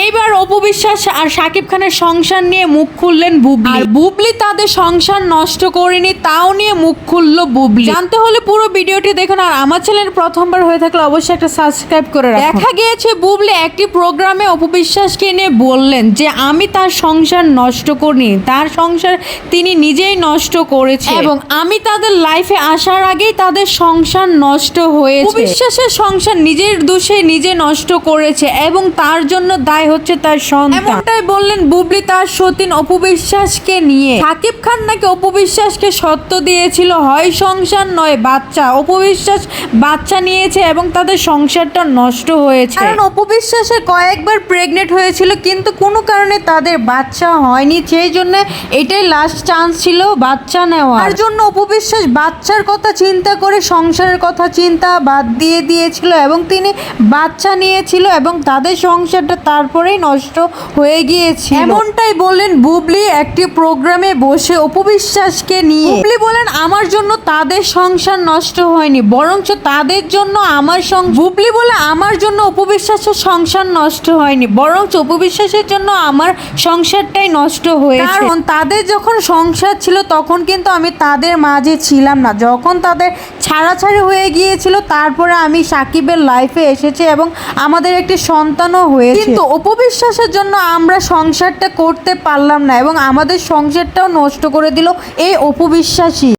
এইবার অপু বিশ্বাস আর শাকিব খানের সংসার নিয়ে মুখ খুললেন বুবলি। আর বুবলি তাদের সংসার নষ্ট করেনি তাও নিয়ে মুখ খুললো বুবলি। জানতে হলে পুরো ভিডিওটি দেখুন আর আমার চ্যানেল প্রথমবার হয়ে থাকলে অবশ্যই একটা সাবস্ক্রাইব করে রাখুন। দেখা গিয়েছে বুবলি একটি প্রোগ্রামে অপু বিশ্বাসকে নিয়ে বললেন যে আমি তার সংসার নষ্ট করিনি তার সংসার তিনি নিজেই নষ্ট করেছে। এবং আমি তাদের লাইফে আসার আগেই তাদের সংসার নষ্ট হয়েছে। অপু বিশ্বাসের সংসার নিজের দোষে নিজে নষ্ট করেছে এবং তার জন্য দায় হচ্ছে তার সন্তান। এমনটাই বললেন বুবলি তার সতীন অপু বিশ্বাসকে নিয়ে। সাকিব খান নাকি অপু বিশ্বাসকে সত্য দিয়েছিল হয় সংসার নয় বাচ্চা। অপু বিশ্বাস বাচ্চা নিয়েছে এবং তাদের সংসারটা নষ্ট হয়েছে। কারণ অপু বিশ্বাসের কয়েকবার প্রেগনেন্ট হয়েছিল কিন্তু কোনো কারণে তাদের বাচ্চা হয়নি। সেই জন্য এটাই লাস্ট চান্স ছিল বাচ্চা নেওয়া তার জন্য অপু বিশ্বাস বাচ্চার কথা চিন্তা করে সংসারের কথা চিন্তা বাদ দিয়ে দিয়েছিল এবং তিনি বাচ্চা নিয়েছিল এবং তাদের সংসারটা তারপরেই নষ্ট হয়ে গিয়েছে এমনটাই বললেন বুবলি একটি প্রোগ্রামে বসে অপু বিশ্বাসকে নিয়ে। বুবলি বলেন আমার জন্য তাদের সংসার নষ্ট হয়নি বরঞ্চ তাদের জন্য আমার সং বুবলি বলে আমার জন্য অপু বিশ্বাসের সংসার নষ্ট হয়নি বরঞ্চ অপু বিশ্বাসের জন্য আমার সংসারটাই নষ্ট হয়েছে। কারণ তাদের যখন সংসার ছিল তখন কিন্তু আমি তাদের মাঝে ছিলাম না। যখন তাদের ছাড়াছাড়ি হয়ে গিয়েছিল তারপরে আমি সাকিবের লাইফে এসেছি এবং আমাদের একটি সন্তানও হয়েছে। কিন্তু অপবিশ্বাসের জন্য আমরা সংসারটা করতে পারলাম না এবং আমাদের সংসারটাও নষ্ট করে দিল এই অপবিশ্বাসী